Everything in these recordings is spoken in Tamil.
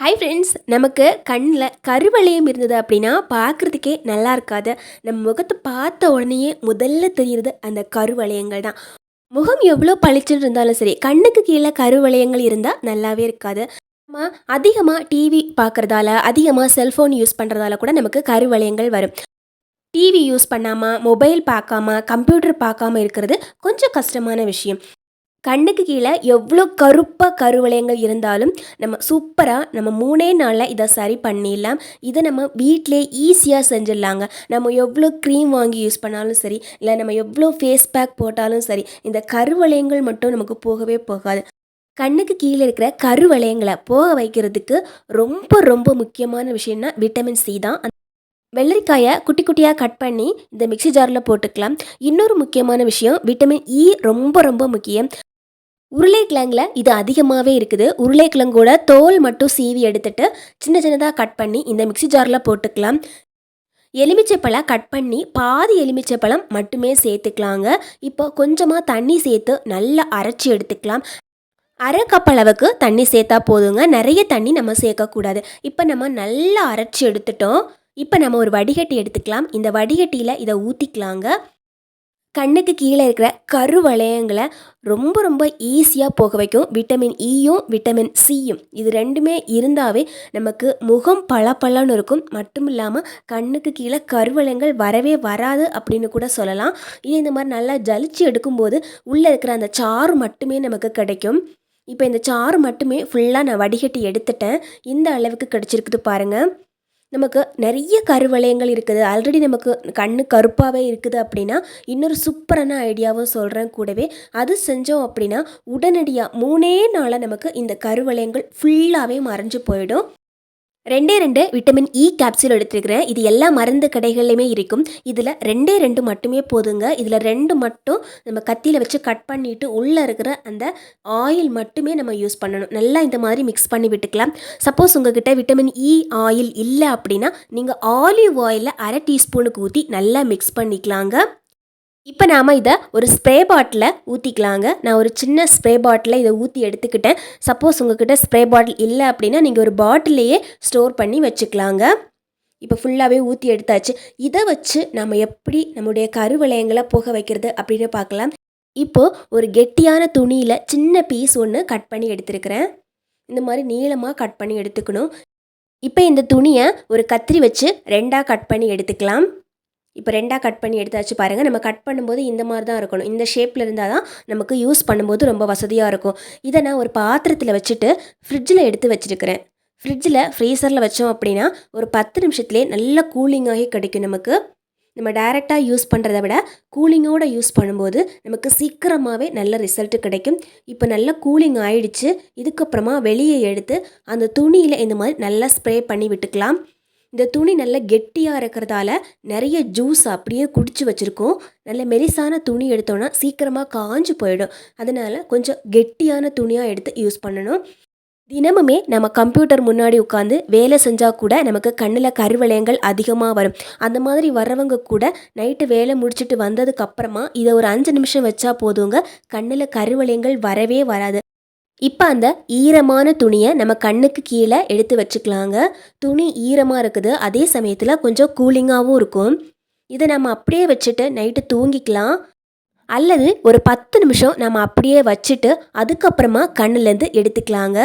ஹாய் ஃப்ரெண்ட்ஸ் நமக்கு கண்ணில் கருவளையம் இருந்தது அப்படின்னா பார்க்குறதுக்கே நல்லா இருக்காது. நம்ம முகத்தை பார்த்த உடனேயே முதல்ல தெரியுறது அந்த கருவளையங்கள் தான். முகம் எவ்வளோ பளிச்சுன்னு இருந்தாலும் சரி கண்ணுக்கு கீழே கருவளையங்கள் இருந்தால் நல்லாவே இருக்காது. நம்ம அதிகமாக டிவி பார்க்குறதால அதிகமாக செல்ஃபோன் யூஸ் பண்ணுறதால கூட நமக்கு கருவளையங்கள் வரும். டிவி யூஸ் பண்ணாமல் மொபைல் பார்க்காம கம்ப்யூட்டர் பார்க்காம இருக்கிறது கொஞ்சம் கஷ்டமான விஷயம். கண்ணுக்கு கீழே எவ்வளோ கருப்பாக கருவளையங்கள் இருந்தாலும் நம்ம சூப்பராக நம்ம மூணே நாளில் இதை சரி பண்ணிடலாம். இதை நம்ம வீட்டிலே ஈஸியாக செஞ்சிடலாங்க. நம்ம எவ்வளோ க்ரீம் வாங்கி யூஸ் பண்ணாலும் சரி இல்லை நம்ம எவ்வளோ ஃபேஸ் பேக் போட்டாலும் சரி இந்த கருவளையங்கள் மட்டும் நமக்கு போகவே போகாது. கண்ணுக்கு கீழே இருக்கிற கருவளையங்களை போக வைக்கிறதுக்கு ரொம்ப ரொம்ப முக்கியமான விஷயம்னா விட்டமின் சி தான். வெள்ளரிக்காயை குட்டி குட்டியாக கட் பண்ணி இந்த மிக்சி ஜாரில் போட்டுக்கலாம். இன்னொரு முக்கியமான விஷயம் விட்டமின் இ e ரொம்ப ரொம்ப முக்கியம். உருளைக்கிழங்குல இது அதிகமாகவே இருக்குது. உருளைக்கிழங்கோட தோல் மட்டும் சீவி எடுத்துட்டு சின்ன சின்னதாக கட் பண்ணி இந்த மிக்சி ஜாரில் போட்டுக்கலாம். எலுமிச்சைப்பழம் கட் பண்ணி பாதி எலுமிச்சைப்பழம் மட்டுமே சேர்த்துக்கலாங்க. இப்போ கொஞ்சமாக தண்ணி சேர்த்து நல்லா அரைச்சி எடுத்துக்கலாம். அரை கப் அளவுக்கு தண்ணி சேர்த்தா போதுங்க. நிறைய தண்ணி நம்ம சேர்க்கக்கூடாது. இப்போ நம்ம நல்லா அரைச்சி எடுத்துட்டோம். இப்போ நம்ம ஒரு வடிகட்டி எடுத்துக்கலாம். இந்த வடிகட்டியில் இதை ஊற்றிக்கலாங்க கண்ணுக்கு கீழே இருக்கிற கருவளையங்களை ரொம்ப ரொம்ப ஈஸியாக போக வைக்கும். விட்டமின் இயும் விட்டமின் சியும் இது ரெண்டுமே இருந்தாவே நமக்கு முகம் பளபளன்னு இருக்கும். மட்டும் இல்லாமல் கண்ணுக்கு கீழே கருவளையங்கள் வரவே வராது அப்படின்னு கூட சொல்லலாம். இது இந்த மாதிரி நல்லா ஜலிச்சு எடுக்கும்போது உள்ளே இருக்கிற அந்த சாறு மட்டுமே நமக்கு கிடைக்கும். இப்போ இந்த சாறு மட்டுமே ஃபுல்லாக நான் வடிகட்டி எடுத்துட்டேன். இந்த அளவுக்கு கிடச்சிருக்குது பாருங்கள் நமக்கு நிறைய கருவளையங்கள் இருக்குது. ஆல்ரெடி நமக்கு கண்ணு கருப்பாகவே இருக்குது அப்படின்னா இன்னொரு சூப்பரான ஐடியாவும் சொல்கிறேன் கூடவே. அது செஞ்சோம் அப்படின்னா உடனடியாக மூணே நாளாக நமக்கு இந்த கருவளையங்கள் ஃபுல்லாகவே மறைஞ்சு போயிடும். ரெண்டே ரெண்டு விட்டமின் இ e கேப்சூல் எடுத்துருக்கிறேன் இது எல்லா மருந்து கடைகள்லையுமே இருக்கும். இதில் ரெண்டே ரெண்டு மட்டுமே போதுங்க. இதில் ரெண்டு மட்டும் நம்ம கத்தியில் வச்சு கட் பண்ணிவிட்டு உள்ளே இருக்கிற அந்த ஆயில் மட்டுமே நம்ம யூஸ் பண்ணணும். நல்லா இந்த மாதிரி மிக்ஸ் பண்ணி விட்டுக்கலாம். சப்போஸ் உங்ககிட்ட விட்டமின் இ ஆயில் இல்லை அப்படின்னா நீங்கள் ஆலிவ் ஆயிலில் அரை டீஸ்பூனுக்கு ஊற்றி நல்லா மிக்ஸ் பண்ணிக்கலாங்க. இப்போ நாம் இதை ஒரு ஸ்ப்ரே பாட்டில் ஊற்றிக்கலாங்க நான் ஒரு சின்ன ஸ்ப்ரே பாட்டில் இதை ஊற்றி எடுத்துக்கிட்டேன். சப்போஸ் உங்ககிட்ட ஸ்ப்ரே பாட்டில் இல்லை அப்படின்னா நீங்கள் ஒரு பாட்டிலையே ஸ்டோர் பண்ணி வச்சுக்கலாங்க. இப்போ ஃபுல்லாகவே ஊற்றி எடுத்தாச்சு. இதை வச்சு நம்ம எப்படி நம்முடைய கருவளையங்களை போக வைக்கிறது அப்படின்னு பார்க்கலாம். இப்போது ஒரு கெட்டியான துணியில் சின்ன பீஸ் ஒன்று கட் பண்ணி எடுத்துருக்கிறேன். இந்த மாதிரி நீளமாக கட் பண்ணி எடுத்துக்கணும். இப்போ இந்த துணியை ஒரு கத்திரி வச்சு ரெண்டாக கட் பண்ணி எடுத்துக்கலாம். இப்போ ரெண்டாக கட் பண்ணி எடுத்தாச்சு பாருங்கள் நம்ம கட் பண்ணும்போது இந்த மாதிரி தான் இருக்கணும். இந்த ஷேப்பில் இருந்தால் தான் நமக்கு யூஸ் பண்ணும்போது ரொம்ப வசதியாக இருக்கும். இதை நான் ஒரு பாத்திரத்தில் வச்சுட்டு ஃப்ரிட்ஜில் எடுத்து வச்சுருக்கிறேன். ஃப்ரிட்ஜில் ஃப்ரீசரில் வச்சோம் அப்படின்னா ஒரு பத்து நிமிஷத்துலேயே நல்ல கூலிங்காகி கிடைக்கும் நமக்கு. நம்ம டைரெக்டாக யூஸ் பண்ணுறத விட கூலிங்கோடு யூஸ் பண்ணும்போது நமக்கு சீக்கிரமாகவே நல்ல ரிசல்ட்டு கிடைக்கும். இப்போ நல்லா கூலிங் ஆயிடுச்சு. இதுக்கப்புறமா வெளியே எடுத்து அந்த துணியில் இந்த மாதிரி நல்லா ஸ்ப்ரே பண்ணி விட்டுக்கலாம். இந்த துணி நல்ல கெட்டியாக இருக்கிறதால நிறைய ஜூஸ் அப்படியே குடிச்சு வச்சுருக்கோம். நல்ல மெலிசான துணி எடுத்தோன்னா சீக்கிரமாக காஞ்சு போயிடும். அதனால் கொஞ்சம் கெட்டியான துணியாக எடுத்து யூஸ் பண்ணணும். தினமுமே நம்ம கம்ப்யூட்டர் முன்னாடி உட்காந்து வேலை செஞ்சால் கூட நமக்கு கண்ணில் கருவளையங்கள் அதிகமாக வரும். அந்த மாதிரி வர்றவங்க கூட நைட்டு வேலை முடிச்சுட்டு வந்ததுக்கப்புறமா இதை ஒரு அஞ்சு நிமிஷம் வச்சா போதுங்க. கண்ணில் கருவளையங்கள் வரவே வராது. இப்போ அந்த ஈரமான துணியை நம்ம கண்ணுக்கு கீழே எடுத்து வச்சுக்கலாங்க. துணி ஈரமாக இருக்குது. அதே சமயத்தில் கொஞ்சம் கூலிங்காகவும் இருக்கும். இதை நம்ம அப்படியே வச்சுட்டு நைட்டு தூங்கிக்கலாம். அல்லது ஒரு பத்து நிமிஷம் நம்ம அப்படியே வச்சுட்டு அதுக்கப்புறமா கண்ணுலேருந்து எடுத்துக்கலாங்க.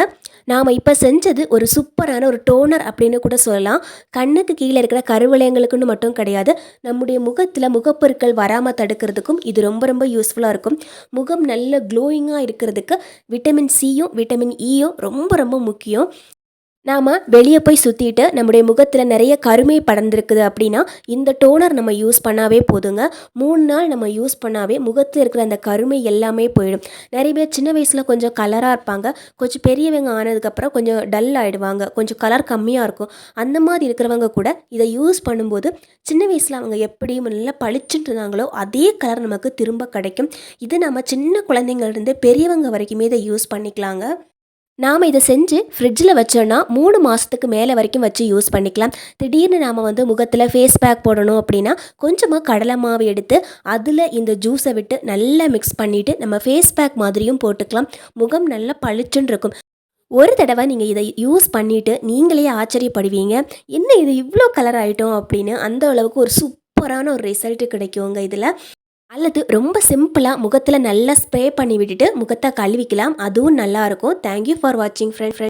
நாம் இப்போ செஞ்சது ஒரு சூப்பரான ஒரு டோனர் அப்படின்னு கூட சொல்லலாம். கண்ணுக்கு கீழே இருக்கிற கருவளையங்களுக்குன்னு மட்டும் கிடையாது. நம்முடைய முகத்தில் முகப்பொருட்கள் வராமல் தடுக்கிறதுக்கும் இது ரொம்ப ரொம்ப யூஸ்ஃபுல்லாக இருக்கும். முகம் நல்ல க்ளோயிங்காக இருக்கிறதுக்கு விட்டமின் சியும் விட்டமின் இயும் ரொம்ப ரொம்ப முக்கியம். நாம் வெளியே போய் சுற்றிட்டு நம்முடைய முகத்தில் நிறைய கருமை படர்ந்துருக்குது அப்படின்னா இந்த டோனர் நம்ம யூஸ் பண்ணாவே போதுங்க. மூணு நாள் நம்ம யூஸ் பண்ணாவே முகத்தில் இருக்கிற அந்த கருமை எல்லாமே போயிடும். நிறைய பேர் சின்ன வயசில் கொஞ்சம் கலராக இருப்பாங்க. கொஞ்சம் பெரியவங்க ஆனதுக்கப்புறம் கொஞ்சம் டல் ஆகிடுவாங்க கொஞ்சம் கலர் கம்மியாக இருக்கும். அந்த மாதிரி இருக்கிறவங்க கூட இதை யூஸ் பண்ணும்போது சின்ன வயசில் அவங்க எப்படி நல்லா பளிச்சுட்டு இருந்தாங்களோ அதே கலர் நமக்கு திரும்ப கிடைக்கும். இது நம்ம சின்ன குழந்தைங்கள்லேருந்து பெரியவங்க வரைக்குமே இதை யூஸ் பண்ணிக்கலாங்க. நாம் இதை செஞ்சு ஃப்ரிட்ஜில் வச்சோன்னா மூணு மாதத்துக்கு மேலே வரைக்கும் வச்சு யூஸ் பண்ணிக்கலாம். திடீர்னு நாம் வந்து முகத்தில் ஃபேஸ் பேக் போடணும் அப்படின்னா கொஞ்சமாக கடலை மாவு எடுத்து அதில் இந்த ஜூஸை விட்டு நல்லா மிக்ஸ் பண்ணிவிட்டு நம்ம ஃபேஸ் பேக் மாதிரியும் போட்டுக்கலாம். முகம் நல்லா பளிச்சுன்னு இருக்கும். ஒரு தடவை நீங்கள் இதை யூஸ் பண்ணிவிட்டு நீங்களே ஆச்சரியப்படுவீங்க. என்ன இது இவ்வளோ கலர் ஆகிட்டோம் அப்படின்னு அந்த அளவுக்கு ஒரு சூப்பரான ஒரு ரிசல்ட்டு கிடைக்குங்க இதில். அல்லது ரொம்ப சிம்பிளாக முகத்தில் நல்லா ஸ்ப்ரே பண்ணி விட்டுட்டு முகத்தை கழுவிக்கலாம். அதுவும் நல்லாயிருக்கும் தேங்க்யூ ஃபார் வாட்சிங் ஃப்ரெண்ட் ஃப்ரெண்ட்